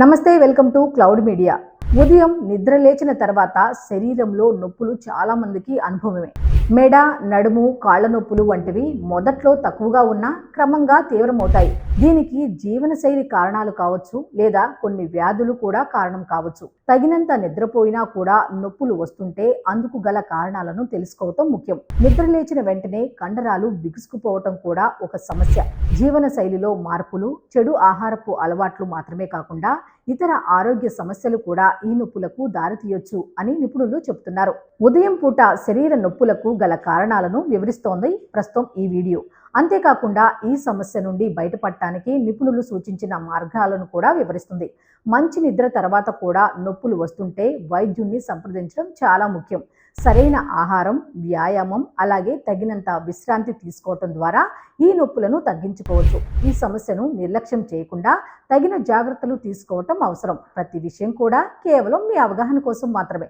నమస్తే welcome to cloud media. ఉదయం నిద్ర లేచిన తర్వాత శరీరంలో నొప్పులు చాలా మందికి అనుభవమే. మెడ నడుము కాళ్ళ నొప్పులు వంటివి మొదట్లో తక్కువగా ఉన్నా క్రమంగా తీవ్రమవుతాయి. దీనికి జీవనశైలి కారణాలు కావచ్చు లేదా కొన్ని వ్యాధులు కూడా కారణం కావచ్చు. తగినంత నిద్రపోయినా కూడా నొప్పులు వస్తుంటే అందుకు గల కారణాలను తెలుసుకోవటం ముఖ్యం. నిద్ర లేచిన వెంటనే కండరాలు బిగుసుకుపోవటం కూడా ఒక సమస్య. జీవన శైలిలో మార్పులు చెడు ఆహారపు అలవాట్లు మాత్రమే కాకుండా ఇతర ఆరోగ్య సమస్యలు కూడా ఈ నొప్పులకు దారితీయొచ్చు అని నిపుణులు చెబుతున్నారు. ఉదయం పూట శరీర నొప్పులకు గల కారణాలను వివరిస్తోంది ప్రస్తుతం ఈ వీడియో. అంతేకాకుండా ఈ సమస్య నుండి బయటపడటానికి నిపుణులు సూచించిన మార్గాలను కూడా వివరిస్తుంది. మంచి నిద్ర తర్వాత కూడా నొప్పులు వస్తుంటే వైద్యుణ్ణి సంప్రదించడం చాలా ముఖ్యం. సరైన ఆహారం వ్యాయామం అలాగే తగినంత విశ్రాంతి తీసుకోవటం ద్వారా ఈ నొప్పులను తగ్గించుకోవచ్చు. ఈ సమస్యను నిర్లక్ష్యం చేయకుండా తగిన జాగ్రత్తలు తీసుకోవటం అవసరం. ప్రతి విషయం కూడా కేవలం మీ అవగాహన కోసం మాత్రమే.